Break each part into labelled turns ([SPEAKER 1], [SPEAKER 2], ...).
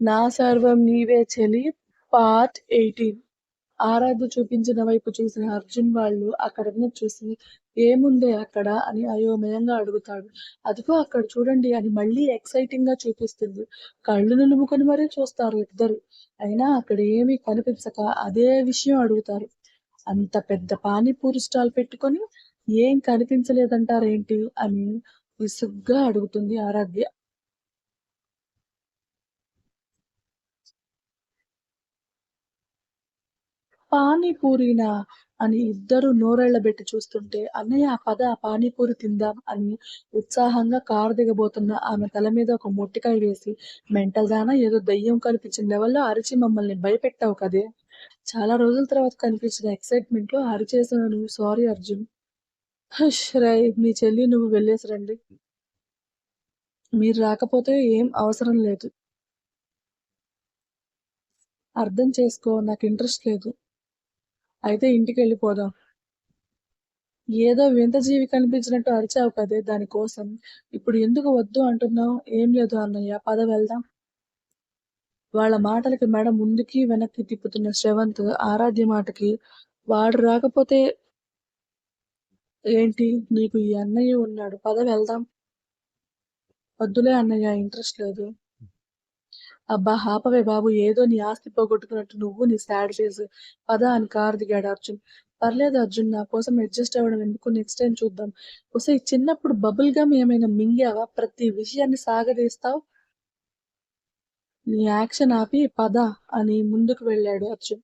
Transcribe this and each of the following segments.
[SPEAKER 1] నా సర్వం నీవే చెలి పార్ట్ ఎయిటీన్. ఆరాధ్య చూపించిన వైపు చూసిన అర్జున్ వాళ్ళు అక్కడనే చూసి ఏముందే అక్కడ? అని అయోమయంగా అడుగుతాడు. అదిగో అక్కడ చూడండి అని మళ్ళీ ఎక్సైటింగ్గా చూపిస్తుంది. కళ్ళు నిలుముకొని మరీ చూస్తారు ఇద్దరు. అయినా అక్కడ ఏమీ కనిపించక అదే విషయం అడుగుతారు. అంత పెద్ద పానీపూరి స్టాల్ పెట్టుకొని ఏం కనిపించలేదంటారేంటి? అని విసుగ్గా అడుగుతుంది ఆరాధ్య. పానీపూరినా అని ఇద్దరు నోరెళ్ళబెట్టి చూస్తుంటే అన్నయ్య పద పానీపూరి తిందాం అని ఉత్సాహంగా కారు దిగబోతున్న ఆమె తల మీద ఒక మొట్టికాయ వేసి మెంటల్ దానా ఏదో దయ్యం కనిపించిన లెవెల్లో అరిచి మమ్మల్ని భయపెట్టావు కదే. చాలా రోజుల తర్వాత కనిపించిన ఎక్సైట్మెంట్లో అరిచేసాను సారీ అర్జున్. హష్ రై మీ చెల్లి నువ్వు వెళ్ళేసి రండి. మీరు రాకపోతే ఏం అవసరం లేదు. అర్థం చేసుకో నాకు ఇంట్రెస్ట్ లేదు. అయితే ఇంటికి వెళ్ళిపోదాం ఏదో వింత జీవి కనిపించినట్టు అరిచావు కదే దానికోసం. ఇప్పుడు ఎందుకు వద్దు అంటున్నావు? ఏం లేదు అన్నయ్య పద వెళ్దాం. వాళ్ళ మాటలకి మెడ ముందుకి వెనక్కి తిప్పుతున్న శ్రవంత్ ఆరాధ్య మాటకి వాడు రాకపోతే ఏంటి? నీకు ఈ అన్నయ్య ఉన్నాడు. పద వెళ్దాం. వద్దులే అన్నయ్య ఇంట్రెస్ట్ లేదు. అబ్బా ఆపవే బాబు ఏదో నీ ఆస్తి పోగొట్టుకున్నట్టు నువ్వు నీ సాడ్ ఫేస్ పద అని కారు దిగాడు అర్జున్. పర్లేదు అర్జున్ నా కోసం అడ్జస్ట్ అవ్వడం ఎందుకు? నెక్స్ట్ టైం చూద్దాం. ఒకసారి చిన్నప్పుడు బబుల్ గమ్ ఏమైనా మింగావా? ప్రతి విషయాన్ని సాగదీస్తావు? నీ యాక్షన్ ఆపి పద అని ముందుకు వెళ్ళాడు అర్జున్.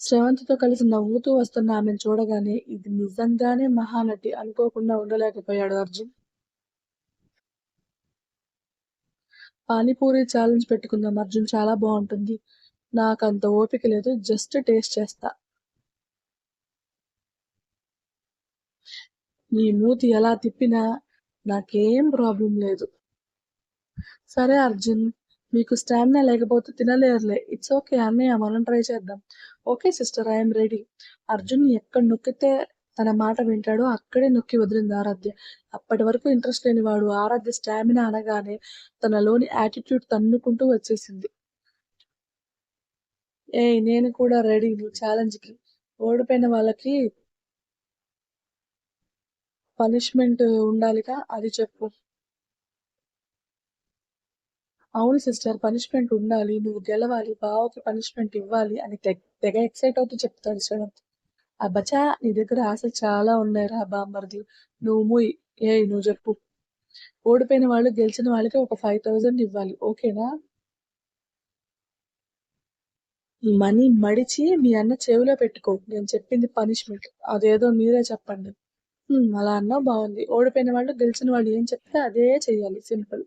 [SPEAKER 1] శ్రవంతితో కలిసి నవ్వుతూ వస్తున్న ఆమెను చూడగానే ఇది నిజంగానే మహానటి అనుకోకుండా ఉండలేకపోయాడు అర్జున్. పానీపూరి ఛాలెంజ్ పెట్టుకుందాం అర్జున్ చాలా బాగుంటుంది. నాకు అంత ఓపిక లేదు జస్ట్ టేస్ట్ చేస్తా. నీ మూతి ఎలా తిప్పినా నాకేం ప్రాబ్లం లేదు. సరే అర్జున్ మీకు స్టామినా లేకపోతే తినలేరులే ఇట్స్ ఓకే అన్నయ్య మనం ట్రై చేద్దాం. Okay sister I'm ready Arjun ఎక్కడ నొక్కితే తన మాట వింటాడో అక్కడే నొక్కి వదిలింది ఆరాధ్య. అప్పటి వరకు ఇంట్రెస్ట్ లేని వాడు ఆరాధ్య స్టామినా అనగానే తనలోని యాటిట్యూడ్ తన్నుకుంటూ వచ్చేసింది. ఏయ్ నేను కూడా రెడీ నువ్వు ఛాలెంజ్కి ఓడిపోయిన వాళ్ళకి పనిష్మెంట్ ఉండాలిగా? అది చెప్పు. అవును సిస్టర్ పనిష్మెంట్ ఉండాలి. నువ్వు గెలవాలి. బావకి పనిష్మెంట్ ఇవ్వాలి అని తెగ ఎక్సైట్ అవుతూ చెప్తాడు శ్రవంత్ అబ్బచా నీ దగ్గర ఆశలు చాలా ఉన్నాయిరా బామ్మర్ది నువ్వు మూయ్. ఏ నువ్వు చెప్పు. ఓడిపోయిన వాళ్ళు గెలిచిన వాళ్ళకి ఒక ఫైవ్ థౌజండ్ ఇవ్వాలి. ఓకేనా? మనీ మడిచి మీ అన్న చెవిలో పెట్టుకో. నేను చెప్పింది పనిష్మెంట్ అదేదో మీరే చెప్పండి. అలా అన్నా బాగుంది. ఓడిపోయిన వాళ్ళు గెలిచిన వాళ్ళు ఏం చెప్తే అదే చెయ్యాలి. సింపుల్.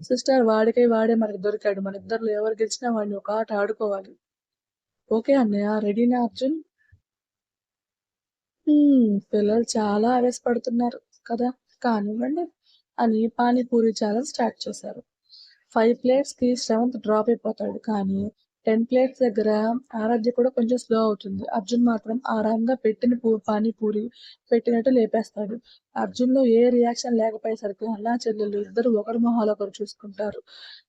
[SPEAKER 1] సిస్టర్ వాడికై వాడే మనకి దొరికాడు. మన ఇద్దరు ఎవరు గెలిచినా వాడిని ఒక ఆట ఆడుకోవాలి. ఓకే అన్నయ్య రెడీనా అర్జున్? పిల్లలు చాలా ఆవేశపడుతున్నారు కదా. కానివ్వండి అని పానీపూరి ఛాలెంజ్ స్టార్ట్ చేశారు. ఫైవ్ ప్లేట్స్కి సెవెంత్ డ్రాప్ అయిపోతాడు. కానీ టెన్ ప్లేట్స్ దగ్గర ఆరాధ్య కూడా కొంచెం స్లో అవుతుంది. అర్జున్ మాత్రం ఆరాంగా పెట్టిన పూ పానీపూరి పెట్టినట్టు లేపేస్తాడు. అర్జున్లో ఏ రియాక్షన్ లేకపోయేసరికి అన్నా చెల్లెలు ఇద్దరు ఒకరి మొహాలు ఒకరు చూసుకుంటారు.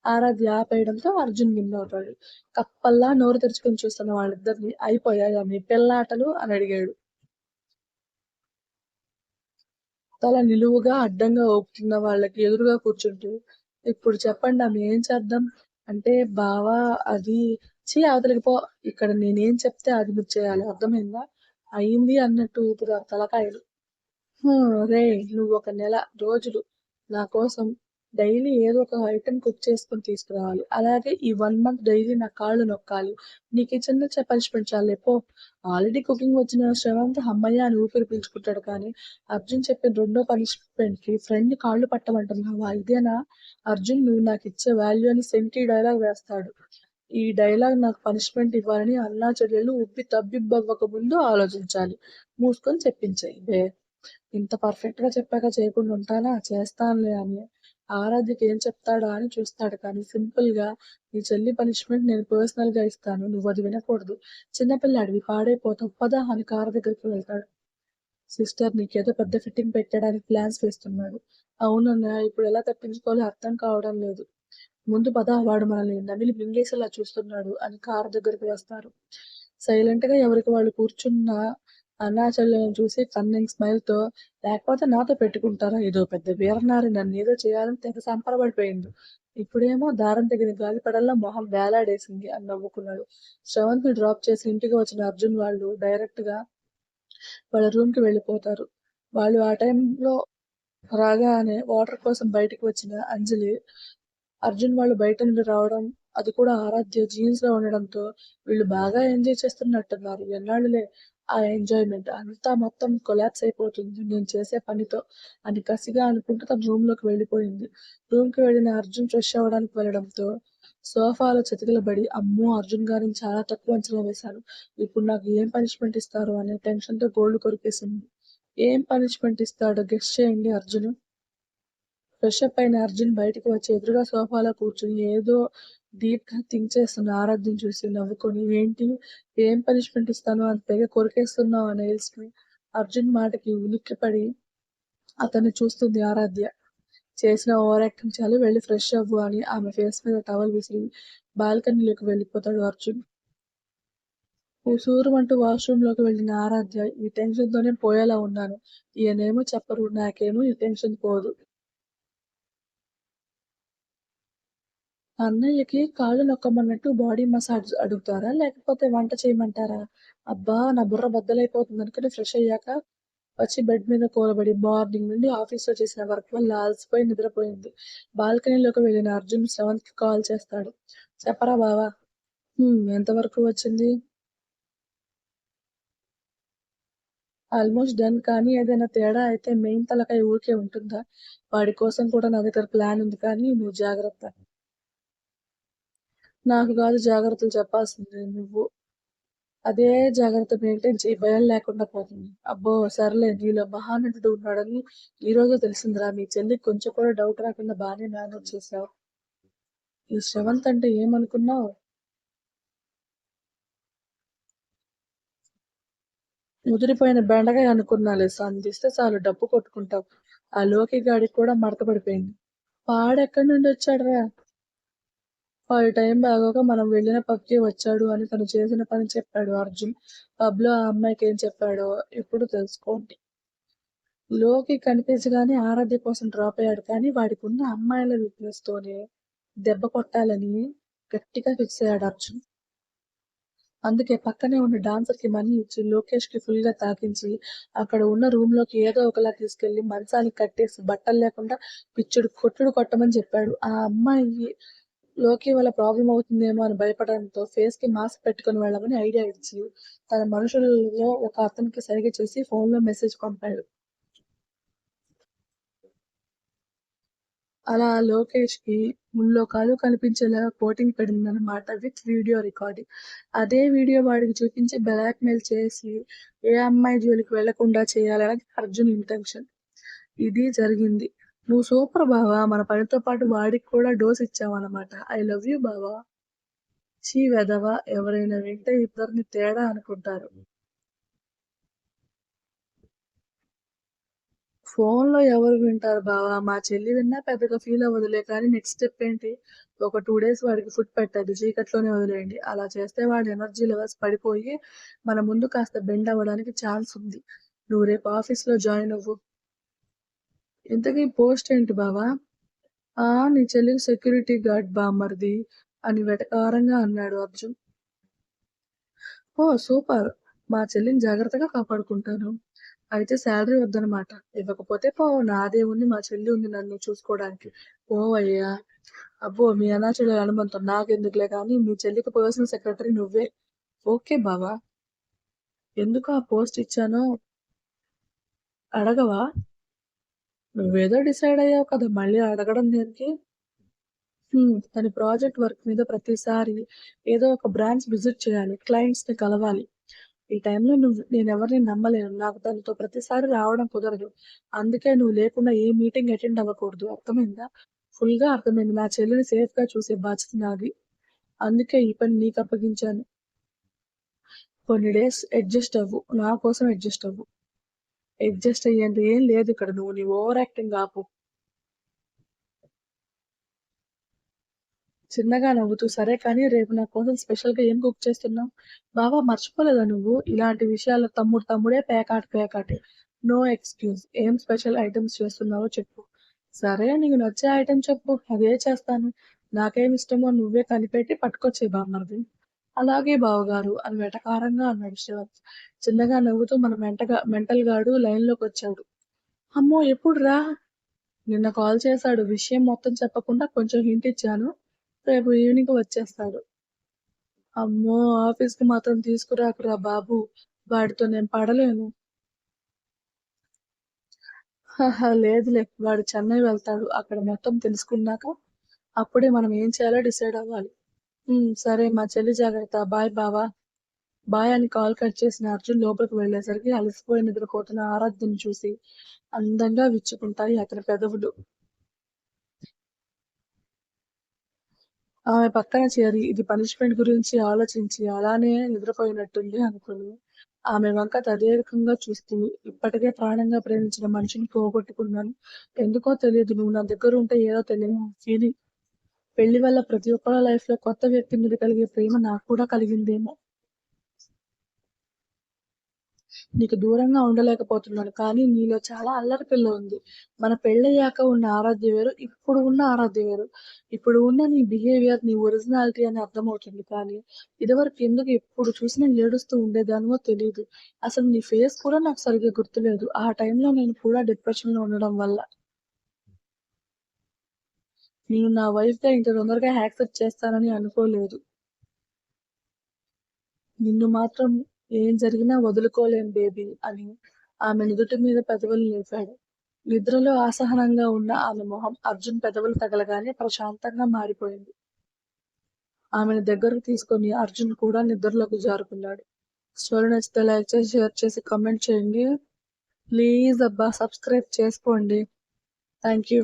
[SPEAKER 1] ఆరాధ్య ఆపేయడంతో అర్జున్ విన్ అవుతాడు. కప్పల్లా నోరు తెరుచుకొని చూస్తున్న వాళ్ళిద్దరిని అయిపోయాయి మీ పిల్లాటలు అని అడిగాడు. తల నిలువుగా అడ్డంగా ఊపుతున్న వాళ్ళకి ఎదురుగా కూర్చుంటుంది ఇప్పుడు చెప్పండి ఆమె ఏం చేద్దాం? అంటే బావా అది చీ అవతలికి పో ఇక్కడ నేనేం చెప్తే అది మీరు చేయాలి అర్థమైందా? అయింది అన్నట్టు ఇప్పుడు తలకాయలు. రే నువ్వు ఒక నెల రోజులు నా కోసం డైలీ ఏదో ఒక ఐటెం కుక్ చేసుకొని తీసుకురావాలి. అలాగే ఈ వన్ మంత్ డైలీ నా కాళ్ళు నొక్కాలి. నీ కిచెన్ నుంచి పనిష్మెంట్ చాలే పో. ఆల్రెడీ కుకింగ్ వచ్చిన శ్రవంత్ అమ్మయ్య అని ఊపిరి పీల్చుకుంటాడు కానీ అర్జున్ చెప్పిన రెండో పనిష్మెంట్కి ఫ్రెండ్ కాళ్ళు పట్టమంటున్నావా? ఇదేనా? అర్జున్ నువ్వు నాకు ఇచ్చే వాల్యూ అని సెంటీ డైలాగ్ వేస్తాడు. ఈ డైలాగ్ నాకు పనిష్మెంట్ ఇవ్వాలని అన్నా చెల్లెలు ఉబ్బి తబ్బిబ్బవ్వక ముందు ఆలోచించాలి. మూసుకొని చెప్పించాయి. బే. ఇంత పర్ఫెక్ట్గా చెప్పాక చేయకుండా ఉంటానా? చేస్తానులే అని. ఆరాధ్యకి ఏం చెప్తాడా అని చూస్తాడు. కానీ సింపుల్గా నీ చెల్లి పనిష్మెంట్ నేను పర్సనల్గా ఇస్తాను. నువ్వు అది వినకూడదు. చిన్నపిల్లాడివి పాడైపోతావు. పదా అని కారు దగ్గరికి వెళ్తాడు. సిస్టర్ నీకేదో పెద్ద ఫిట్టింగ్ పెట్టడానికి ప్లాన్స్ వేస్తున్నాడు. అవునన్నా ఇప్పుడు ఎలా తప్పించుకోవాలో అర్థం కావడం లేదు. ముందు పద వాడు మనల్ని నమిలి మింగేసేలా చూస్తున్నాడు అని కారు దగ్గరికి వస్తారు. సైలెంట్గా ఎవరికి వాళ్ళు కూర్చున్న అన్నా చూసి కన్నింగ్ స్మైల్తో లేకపోతే నాతో పెట్టుకుంటారా? ఏదో పెద్ద వీరనారి నన్ను ఏదో చేయాలని తెగ సంపరపడిపోయింది ఇప్పుడేమో దారం తగిన గాలిపడల్లా మొహం వేలాడేసింది అని నవ్వుకున్నాడు. శ్రవంత్ని డ్రాప్ చేసి ఇంటికి వచ్చిన అర్జున్ వాళ్ళు డైరెక్ట్గా వాళ్ళ రూమ్కి వెళ్ళిపోతారు. వాళ్ళు ఆ టైంలో రాగానే వాటర్ కోసం బయటకు వచ్చిన అంజలి అర్జున్ వాళ్ళు బయట నుండి రావడం అది కూడా ఆరాధ్య జీన్స్లో ఉండడంతో వీళ్ళు బాగా ఎంజాయ్ చేస్తున్నట్టున్నారు. ఎన్నాళ్ళులే ఆ ఎంజాయ్మెంట్ అంతా మొత్తం కొలాప్స్ అయిపోతుంది. నేను చేసే పనితో అని కసిగా అనుకుంటూ తన రూమ్లోకి వెళ్ళిపోయింది. రూమ్కి వెళ్ళిన అర్జున్ ఫ్రెష్ అవ్వడానికి వెళ్ళడంతో సోఫాలో చతికిలబడి అమ్మో అర్జున్ గారిని చాలా తక్కువ అంచనా వేశాను ఇప్పుడు నాకు ఏం పనిష్మెంట్ ఇస్తారు అనే టెన్షన్తో గోల్డ్ కొరికేసింది. ఏం పనిష్మెంట్ ఇస్తాడో గెస్ట్ చేయండి అర్జున్. ఫ్రెష్ అప్ అయిన అర్జున్ బయటకు వచ్చి ఎదురుగా సోఫాలో కూర్చుని ఏదో డీప్గా థింక్ చేస్తున్న ఆరాధ్యం చూసి నవ్వుకొని ఏంటి? ఏం పనిష్మెంట్ ఇస్తాను అని తెగ కొరికేస్తున్నావు అని నెయిల్స్ని అర్జున్ మాటకి ఉలిక్కిపడి అతన్ని చూస్తుంది ఆరాధ్య. చేసిన ఓవర్ యాక్టింగ్ చాలు వెళ్ళి ఫ్రెష్ అవ్వు అని ఆమె ఫేస్ మీద టవల్ విసిరి బాల్కనీలోకి వెళ్ళిపోతాడు అర్జున్. ఉసూరుమంటూ వాష్రూమ్లోకి వెళ్ళిన ఆరాధ్య ఈ టెన్షన్తోనే పోయేలా ఉన్నాను. ఈయనేమో చెప్పరు నాకేమో ఈ టెన్షన్ పోదు. అన్నయ్యకి కాళ్ళు నొక్కమన్నట్టు బాడీ మసాజ్ అడుగుతారా? లేకపోతే వంట చేయమంటారా? అబ్బా నా బుర్ర బద్దలైపోతుంది అనుకుని ఫ్రెష్ అయ్యాక వచ్చి బెడ్ మీద కూలబడి మార్నింగ్ నుండి ఆఫీస్లో చేసిన వర్క్ వల్ల అలసిపోయి నిద్రపోయింది. బాల్కనీలోకి వెళ్ళిన అర్జున్ సెవెంత్కి కాల్ చేస్తాడు. చెప్పరా బావా? "హ్మ్, ఎంతవరకు వచ్చింది? ఆల్మోస్ట్ డన్ కానీ ఏదైనా తేడా అయితే మెయిన్ తలకాయ ఊరికే ఉంటుందా? వాడి కోసం కూడా నా దగ్గర ప్లాన్ ఉంది కానీ నువ్వు జాగ్రత్త. నాకు కాదు జాగ్రత్తలు చెప్పాల్సింది నువ్వు. అదే జాగ్రత్త మెయింటైన్ చేయి భయం లేకుండా పోతుంది. అబ్బో సర్లే నీలో మహానటుడు ఉన్నాడని ఈ రోజు తెలిసిందిరా. మీ చెల్లికి కొంచెం కూడా డౌట్ రాకుండా బాగానే మేనేజ్ చేసావు ఈ శ్రవంత్ అంటే ఏమనుకున్నావు? ముదిరిపోయిన బెండకాయ అనుకున్నాలే సంధిస్తే చాలు డబ్బు కొట్టుకుంటావు. ఆ లోకి గాడికి కూడా మడత పడిపోయింది. పాడెక్కడి నుండి వచ్చాడరా? వాడి టైం బాగోక మనం వెళ్ళిన పబ్కి వచ్చాడు అని తను చేసిన పని చెప్పాడు అర్జున్. పబ్లో ఆ అమ్మాయికి ఏం చెప్పాడో ఎప్పుడు తెలుసుకోండి. లోకి కనిపించగానే ఆరాధ్య కోసం డ్రాప్ అయ్యాడు. కానీ వాడికి ఉన్న అమ్మాయిల వీక్నెస్ తోనే దెబ్బ కొట్టాలని గట్టిగా ఫిక్స్ అయ్యాడు అర్జున్. అందుకే పక్కనే ఉన్న డాన్సర్కి మనీ ఇచ్చి లోకేష్కి ఫుల్గా తాకించి అక్కడ ఉన్న రూమ్లోకి ఏదో ఒకలా తీసుకెళ్ళి మంచానికి కట్టేసి బట్టలు లేకుండా పిచ్చుడు కొట్టుడు కొట్టమని చెప్పాడు. ఆ అమ్మాయి లోకి వల్ల ప్రాబ్లం అవుతుందేమో అని భయపడడంతో ఫేస్కి మాస్క్ పెట్టుకొని వెళ్ళమని ఐడియా ఇచ్చి తన మనుషులలో ఒక అతనికి సరిగ్గా చూసి ఫోన్లో మెసేజ్ పంపాడు. అలా లోకేష్కి ముల్లోకాలు కనిపించేలా కోటింగ్ పడిందన్నమాట విత్ వీడియో రికార్డింగ్ అదే వీడియో వాడికి చూపించి బ్లాక్ మెయిల్ చేసి ఏ అమ్మాయి జోలికి వెళ్ళకుండా చేయాలని అర్జున్ ఇంటెన్షన్ ఇది జరిగింది. నువ్వు సూపర్ బావా. మన పనితో పాటు వాడికి కూడా డోస్ ఇచ్చావన్నమాట. ఐ లవ్ యూ బావా. చీ వెదవా ఎవరైనా వింటే ఇద్దరిని తేడా అనుకుంటారు. ఫోన్లో ఎవరు వింటారు బావా? మా చెల్లి విన్నా పెద్దగా ఫీల్ అవ్వదులే కానీ నెక్స్ట్ స్టెప్ ఏంటి? ఒక టూ డేస్ వాడికి ఫుడ్ పెట్టద్దు చీకట్లోనే వదిలేయండి. అలా చేస్తే వాడి ఎనర్జీ లెవెల్స్ పడిపోయి మన ముందు కాస్త బెండ్ అవ్వడానికి ఛాన్స్ ఉంది. నువ్వు రేపు ఆఫీస్లో జాయిన్ అవ్వు. ఇంతకీ పోస్ట్ ఏంటి బావా? ఆ నీ చెల్లికి సెక్యూరిటీ గార్డ్ బామ్మర్ది అని వెటకారంగా అన్నాడు అర్జున్. ఓ సూపర్. మా చెల్లిని జాగ్రత్తగా కాపాడుకుంటాను. అయితే శాలరీ వద్దనమాట ఇవ్వకపోతే పో నాదే ఉంది మా చెల్లి ఉంది నన్ను చూసుకోవడానికి. పోవయ్యా. అబ్బో మీ అనాచల అనుబంధం నాకెందుకులే కానీ మీ చెల్లికి పర్సనల్ సెక్రటరీ నువ్వే. ఓకే బావా. ఎందుకు ఆ పోస్ట్ ఇచ్చానో? అడగవా? నువ్వేదో డిసైడ్ అయ్యావు కదా మళ్ళీ అడగడం దేనికి? తన ప్రాజెక్ట్ వర్క్ మీద ప్రతిసారి ఏదో ఒక బ్రాంచ్ విజిట్ చేయాలి క్లయింట్స్ని కలవాలి. ఈ టైంలో నువ్వు నేను ఎవరిని నమ్మలేను నాకు దానితో ప్రతిసారి రావడం కుదరదు. అందుకే నువ్వు లేకుండా ఏ మీటింగ్ అటెండ్ అవ్వకూడదు. అర్థమైందా? ఫుల్గా అర్థమైంది. నా చెల్లిని సేఫ్గా చూసే బాధ్యత నాది. అందుకే ఈ పని నీకు అప్పగించాను. కొన్ని డేస్ అడ్జస్ట్ అవ్వు. నా కోసం అడ్జస్ట్ అవ్వు. అడ్జస్ట్ అయ్యేంత ఏం లేదు ఇక్కడ నువ్వు నీ ఓవర్ యాక్టింగ్ ఆపు చిన్నగా నవ్వుతూ సరే కానీ రేపు నా కోసం స్పెషల్‌గా ఏం కుక్ చేస్తున్నావు? బావా మర్చిపోలేదా నువ్వు? ఇలాంటి విషయాలు తమ్ముడు తమ్ముడే పేకాట పేకాటే. No excuse. ఏం స్పెషల్ ఐటమ్స్ చేస్తున్నావో చెప్పు. సరే నీకు నచ్చే ఐటెం చెప్పు. అదే చేస్తాను. నాకేమిష్టమో నువ్వే కనిపెట్టి పట్టుకొచ్చేయి బామ్మర్ది. అలాగే బావగారు అని వెటకారంగా అన్నాడు శివ. చిన్నగా నవ్వుతూ మన మెంటగా మెంటల్ గాడు లైన్‌లోకొచ్చాడు. అమ్మో! ఎప్పుడురా? నిన్న కాల్ చేశాడు. విషయం మొత్తం చెప్పకుండా కొంచెం హింట్ ఇచ్చాను. రేపు ఈవినింగ్ వచ్చేస్తాడు. అమ్మో! ఆఫీస్‌కి మాత్రం తీసుకురాకురా బాబు. వాడితో నేను పడలేను. హహ! లేదులే. వాడు చెన్నై వెళ్తాడు. అక్కడ మొత్తం తెలుసుకున్నాక అప్పుడే మనం ఏం చేయాలో డిసైడ్ అవ్వాలి. సరే మా చెల్లి జాగ్రత్త. బాయ్ బావా బాయ్ అని కాల్ కట్ చేసిన అర్జున్ లోపలికి వెళ్ళేసరికి అలసిపోయి నిద్రపోతున్న ఆరాధ్యని చూసి అందంగా విచ్చుకుంటాయి అతని పెదవులు. ఆమె పక్కన చేరి ఇది పనిష్మెంట్ గురించి ఆలోచించి అలానే నిద్రపోయినట్టుంది అనుకుని ఆమె వంక తదేకంగా చూస్తూ ఇప్పటికే ప్రాణంగా ప్రేమించిన మనిషిని పోగొట్టుకున్నాను. ఎందుకో తెలియదు నువ్వు నా దగ్గర ఉంటే ఏదో తెలియని ఫీలింగ్. పెళ్ళి వల్ల ప్రతి ఒక్కళ్ళ లైఫ్‌లో కొత్త వ్యక్తి మీద కలిగే ప్రేమ నాకు కూడా కలిగిందేమో. నీకు దూరంగా ఉండలేకపోతున్నాను. కానీ నీలో చాలా అల్లరి పిల్ల ఉంది. మన పెళ్ళయ్యాక ఉన్న ఆరాధ్య వేరు. ఇప్పుడు ఉన్న ఆరాధ్య వేరు. ఇప్పుడు ఉన్న నీ బిహేవియర్ నీ ఒరిజినాలిటీ అని అర్థమవుతుంది. కానీ ఇదివరకు ఎందుకు ఎప్పుడు చూసినా ఏడుస్తూ ఉండేదానో తెలియదు అసలు నీ ఫేస్ కూడా నాకు సరిగ్గా గుర్తులేదు. ఆ టైంలో నేను కూడా డిప్రెషన్లో ఉండడం వల్ల. నేను నా వైఫ్గా ఇంత తొందరగా యాక్సెప్ట్ చేస్తానని అనుకోలేదు. నిన్ను మాత్రం ఏం జరిగినా వదులుకోలేను బేబీ అని ఆమె నుదుటి మీద పెదవులు లేపాడు. నిద్రలో అసహనంగా ఉన్న ఆమె మొహం అర్జున్ పెదవులు తగలగానే ప్రశాంతంగా మారిపోయింది. ఆమెను దగ్గరకు తీసుకొని అర్జున్ కూడా నిద్రలోకి జారుకున్నాడు. స్టోరీ నచ్చితే లైక్ చేసి, షేర్ చేసి, కమెంట్ చేయండి. ప్లీజ్ అబ్బా! సబ్స్క్రైబ్ చేసుకోండి. Thank you.